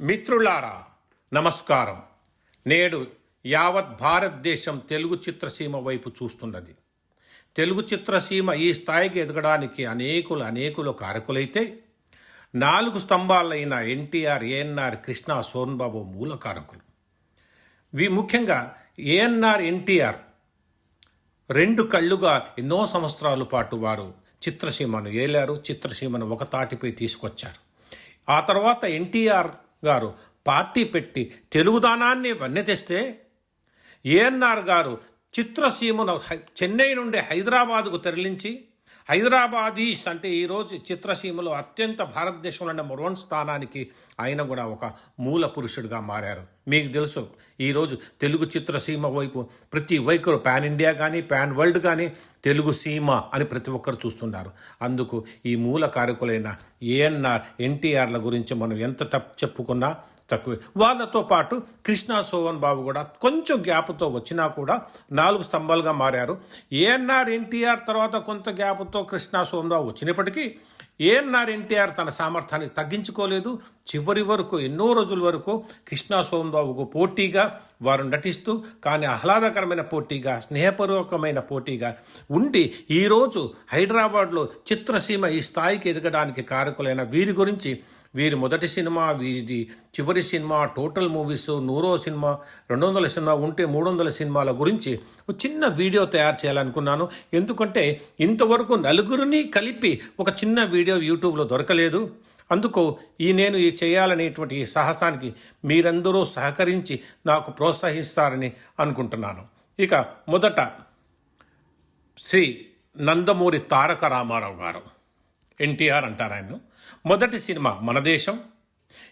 మిత్రులారా నమస్కారం. నేడు యావత్ భారతదేశం తెలుగు చిత్రసీమ వైపు చూస్తున్నది. తెలుగు చిత్రసీమ ఈ స్థాయికి ఎదగడానికి అనేకులు అనేకులు కారకులైతే నాలుగు స్తంభాలైన ఎన్టీఆర్ ఏఎన్ఆర్ కృష్ణ సోన్బాబు మూల కారకులు. వి ముఖ్యంగా ఏఎన్ఆర్ ఎన్టీఆర్ రెండు కళ్ళుగా ఎన్నో సంవత్సరాల పాటు వారు చిత్రసీమను ఏలారు చిత్రసీమను ఒక తాటిపై తీసుకొచ్చారు. ఆ తర్వాత ఎన్టీఆర్ గారు పార్టీ పెట్టి తెలుగుదానాన్ని వన్నెతెస్తే ఏఎన్ఆర్ గారు చిత్రసీమను చెన్నై నుండి హైదరాబాదుకు తరలించి హైదరాబాదీస్ అంటే ఈరోజు చిత్రసీమలో అత్యంత భారతదేశంలో నెంబర్ వన్ స్థానానికి ఆయన కూడా ఒక మూల పురుషుడిగా మారారు. మీకు తెలుసు ఈరోజు తెలుగు చిత్రసీమ వైపు ప్రతి వైఖరు పాన్ ఇండియా కానీ పాన్ వరల్డ్ కానీ తెలుగు సీమ అని ప్రతి ఒక్కరు చూస్తున్నారు. అందుకు ఈ మూల కారకులైన ఏఎన్ఆర్ ఎన్టీఆర్ల గురించి మనం ఎంత తప్పు చెప్పుకున్నా తక్కువే. వాళ్ళతో పాటు కృష్ణా సోవన్ బాబు కూడా కొంచెం గ్యాప్తో వచ్చినా కూడా నాలుగు స్తంభాలుగా మారారు. ఏఎన్ఆర్ ఎన్టీఆర్ తర్వాత కొంత గ్యాప్తో కృష్ణా సోవన్ బాబు వచ్చినప్పటికీ ఏఎన్ఆర్ ఎన్టీఆర్ తన సామర్థ్యాన్ని తగ్గించుకోలేదు. చివరి వరకు ఎన్నో రోజుల వరకు కృష్ణా సోవన్ బాబుకు పోటీగా వారు నటిస్తూ కానీ ఆహ్లాదకరమైన పోటీగా స్నేహపూర్వకమైన పోటీగా ఉండి ఈరోజు హైదరాబాద్లో చిత్రసీమ ఈ స్థాయికి ఎదగడానికి కారకులైన వీరి గురించి వీరి మొదటి సినిమా వీరి చివరి సినిమా టోటల్ మూవీస్ నూరో సినిమా రెండు వందల సినిమా ఉంటే మూడు వందల సినిమాల గురించి ఒక చిన్న వీడియో తయారు చేయాలనుకున్నాను. ఎందుకంటే ఇంతవరకు నలుగురిని కలిపి ఒక చిన్న వీడియో యూట్యూబ్లో దొరకలేదు. అందుకు ఈ నేను ఈ చేయాలనేటువంటి ఈ సాహసానికి మీరందరూ సహకరించి నాకు ప్రోత్సహిస్తారని అనుకుంటున్నాను. ఇక మొదట శ్రీ నందమూరి తారక రామారావు గారు. ఎన్టీఆర్ అంటారు ఆయన మొదటి సినిమా మన దేశం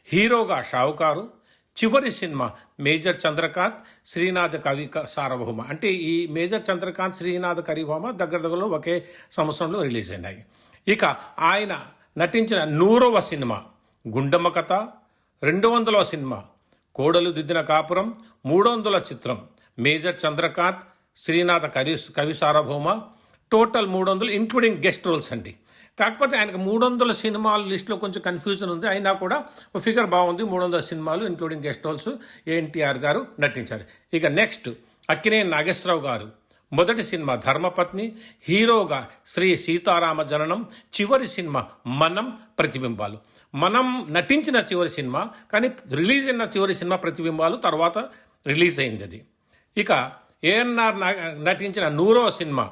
హీరోగా షావుకారు చివరి సినిమా మేజర్ చంద్రకాంత్ శ్రీనాథ్ కవి క- సార్వభౌమ. అంటే ఈ మేజర్ చంద్రకాంత్ శ్రీనాథ్ కరిభౌమ దగ్గర దగ్గరలో ఒకే సంవత్సరంలో రిలీజ్ అయినాయి. ఇక ఆయన నటించిన నూరవ సినిమా గుండమ్మ కథ రెండు వందల సినిమా కోడలు దిద్దిన కాపురం మూడు వందల చిత్రం మేజర్ చంద్రకాంత్ శ్రీనాథ కవి కవి సార్వభౌమ టోటల్ మూడు వందలు ఇంక్లూడింగ్ గెస్ట్ రోల్స్ అండి. కాకపోతే ఆయనకు మూడు వందల సినిమాల లిస్టులో కొంచెం కన్ఫ్యూజన్ ఉంది. అయినా కూడా ఒక ఫిగర్ బాగుంది. మూడు వందల సినిమాలు ఇంక్లూడింగ్ గెస్ట్ రోల్స్. ఎన్టీఆర్ గారు నటించారు. ఇక నెక్స్ట్ అక్కినే నాగేశ్వరరావు గారు. మొదటి సినిమా ధర్మపత్ని హీరోగా శ్రీ సీతారామ జననం చివరి సినిమా మనం ప్రతిబింబాలు. మనం నటించిన చివరి సినిమా కానీ రిలీజ్ అయిన చివరి సినిమా ప్రతిబింబాలు తర్వాత రిలీజ్ అయింది అది. ఇక ఏఎన్ఆర్ నటించిన నూరో సినిమా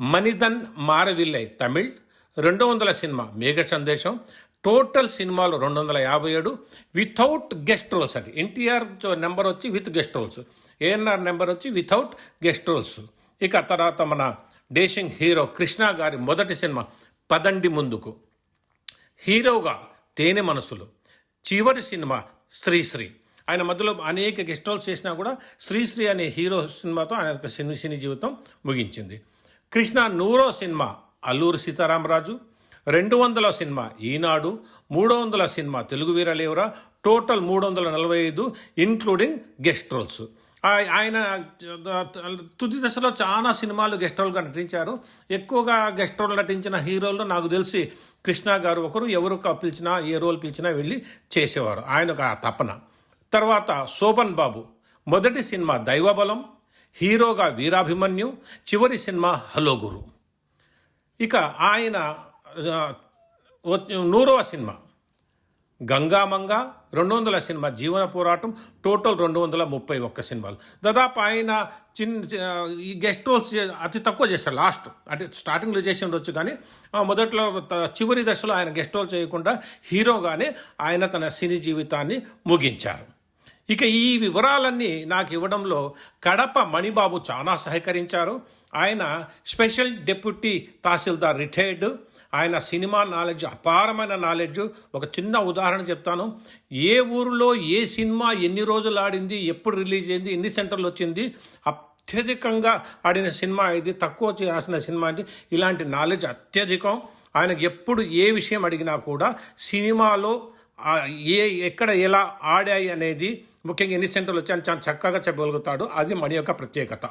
మనిదన్ మారవిల్లై తమిళ్ రెండు వందల సినిమా మేఘ సందేశం టోటల్ సినిమాలు రెండు వందల యాభై ఏడు వితౌట్ గెస్ట్ రోల్స్ అండి. ఎన్టీఆర్ నెంబర్ వచ్చి with guest roles. ANR number వచ్చి వితౌట్ గెస్ట్ రోల్స్. ఇక తర్వాత మన డేషింగ్ హీరో కృష్ణ గారి మొదటి సినిమా పదండి ముందుకు. హీరోగా తేనె మనసులు. చివరి సినిమా శ్రీశ్రీ. ఆయన మధ్యలో అనేక గెస్ట్ రోల్స్ చేసినా కూడా శ్రీశ్రీ అనే హీరో సినిమాతో ఆయన యొక్క సినీ సినీ జీవితం ముగించింది. కృష్ణ నూరో సినిమా అల్లూరు సీతారామరాజు. రెండు వందల సినిమా ఈనాడు. మూడు వందల సినిమా తెలుగు వీరలేవరా. టోటల్ మూడు వందల నలభై ఐదు ఇన్క్లూడింగ్ గెస్ట్ రోల్స్. ఆ- ఆయన తుది దశలో చాలా సినిమాలు గెస్ట్ రోల్గా నటించారు. ఎక్కువగా గెస్ట్ రోల్ నటించిన హీరోల్లో నాకు తెలిసి కృష్ణ గారు ఒకరు ఎవరు పిలిచినా ఏ రోల్ పిలిచినా వెళ్ళి చేసేవారు. ఆయన ఒక తపన. తర్వాత శోభన్ బాబు. మొదటి సినిమా దైవబలం హీరోగా వీరాభిమన్యు చివరి సినిమా హలో గురు. ఇక ఆయన నూరవ సినిమా. గంగామంగ రెండు వందల సినిమా జీవన పోరాటం టోటల్ రెండు వందల ముప్పై ఒక్క సినిమాలు. దాదాపు ఆయన చిన్న ఈ గెస్ట్ రోల్స్ అతి తక్కువ చేశారు లాస్ట్. అంటే స్టార్టింగ్లో చేసి ఉండొచ్చు కానీ మొదట్లో చివరి దశలో ఆయన గెస్ట్ రోల్ చేయకుండా హీరోగానే ఆయన తన సినీ జీవితాన్ని ముగించారు. ఇక ఈ వివరాలన్నీ నాకు ఇవ్వడంలో కడప మణిబాబు చాలా సహకరించారు. ఆయన స్పెషల్ డెప్యూటీ తహసీల్దార్ రిటైర్డ్. ఆయన సినిమా నాలెడ్జ్ అపారమైన నాలెడ్జ్. ఒక చిన్న ఉదాహరణ చెప్తాను. ఏ ఊరిలో ఏ సినిమా ఎన్ని రోజులు ఆడింది ఎప్పుడు రిలీజ్ అయింది ఎన్ని సెంటర్లు వచ్చింది అత్యధికంగా ఆడిన సినిమా ఇది తక్కువ చేసిన సినిమా అంటే ఇలాంటి నాలెడ్జ్ అత్యధికం. ఆయనకు ఎప్పుడు ఏ విషయం అడిగినా కూడా సినిమాలో ఏ ఎక్కడ ఎలా ఆడాయి అనేది ముఖ్యంగా ఎన్ని సెంటర్లు అని చాలా చక్కగా చెప్పగలుగుతాడు. అది మణి యొక్క ప్రత్యేకత.